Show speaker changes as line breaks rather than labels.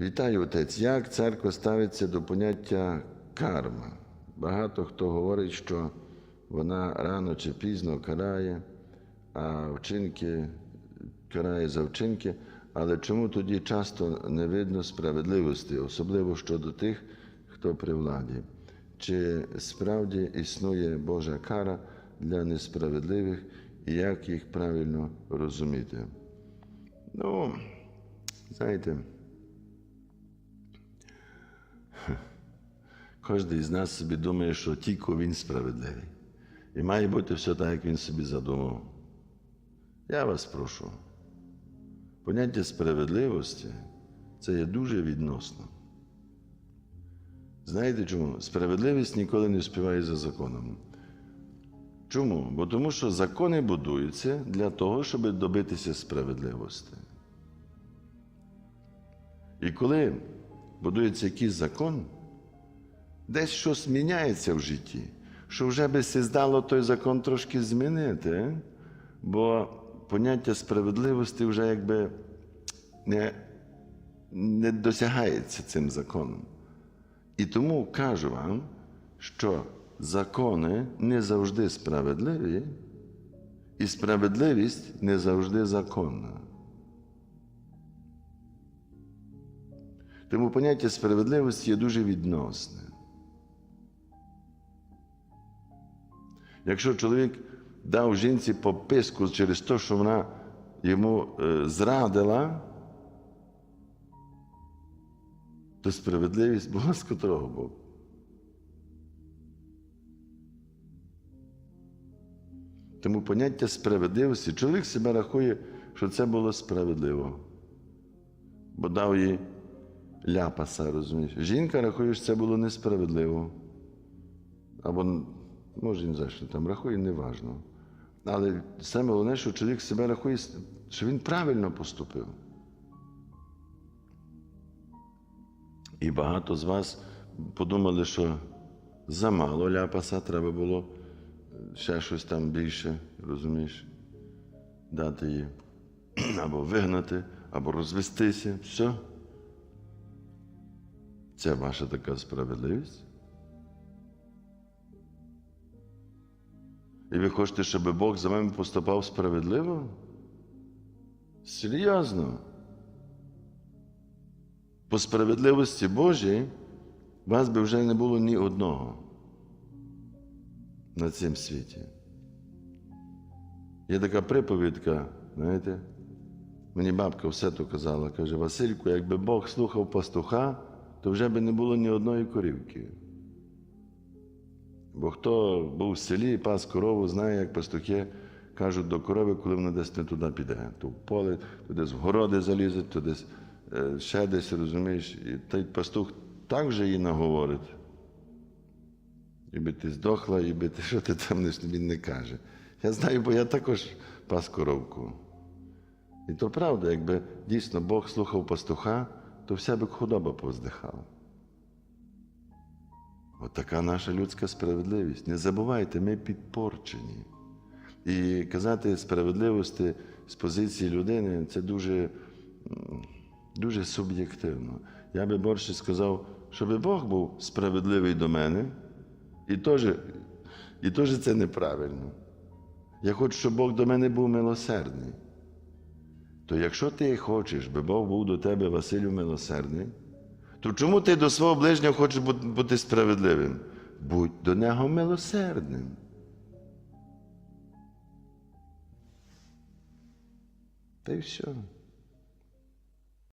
Вітаю, отець. Як церква ставиться до поняття карма? Багато хто говорить, що вона рано чи пізно карає, а вчинки карає за вчинки. Але чому тоді часто не видно справедливості, особливо щодо тих, хто при владі? Чи справді існує Божа кара для несправедливих і як їх правильно розуміти? Ну, знаєте, Кожен із нас собі думає, що тільки він справедливий. І має бути все так, як він собі задумав. Я вас прошу. Поняття справедливості це є дуже відносно. Знаєте чому? Справедливість ніколи не співає за законом. Чому? Бо тому що закони будуються для того, щоб добитися справедливості. І коли будується якийсь закон, десь щось міняється в житті, що вже би се здало той закон трошки змінити, бо поняття справедливості вже якби не, не досягається цим законом. І тому кажу вам, що закони не завжди справедливі, і справедливість не завжди законна. Тому поняття справедливості є дуже відносне. Якщо чоловік дав жінці пописку через те, що вона йому е, зрадила, то справедливість була з котрого боку. Тому поняття справедливості, чоловік себе рахує, що це було справедливо, бо дав їй ляпаса, розумієш. Жінка рахує, що це було несправедливо. Або, може, знаю, що там рахує, неважно. Але саме головне, що чоловік себе рахує, що він правильно поступив. І багато з вас подумали, що замало ляпаса треба було ще щось там більше, розумієш, дати їй, або вигнати, або розвестися. Все. Це ваша така справедливість. І ви хочете, щоб Бог за вами поступав справедливо? Серйозно. По справедливості Божій вас би вже не було ні одного на цім світі. Є така приповідка, знаєте, мені бабка все то казала, каже, Васильку, якби Бог слухав пастуха, то вже би не було ні одної корівки. Бо хто був в селі пас корову, знає, як пастухи кажуть до корови, коли вона десь не туди піде. То в поле, то десь в городи залізе, то десь е, ще десь, розумієш, і той пастух так же їй наговорить. І би ти здохла, і би ти що ти там він не каже. Я знаю, бо я також пас коровку. І то правда, якби дійсно Бог слухав пастуха, то вся би худоба повздихала. От наша людська справедливість. Не забувайте, ми підпорчені. І казати справедливості з позиції людини це дуже, дуже суб'єктивно. Я би більше сказав, щоб Бог був справедливий до мене, і теж, і теж це неправильно. Я хочу, щоб Бог до мене був милосердний. То якщо ти хочеш, би Бог був до тебе, Василю, милосердний, то чому ти до свого ближнього хочеш бути справедливим? Будь до нього милосердним. Та й все.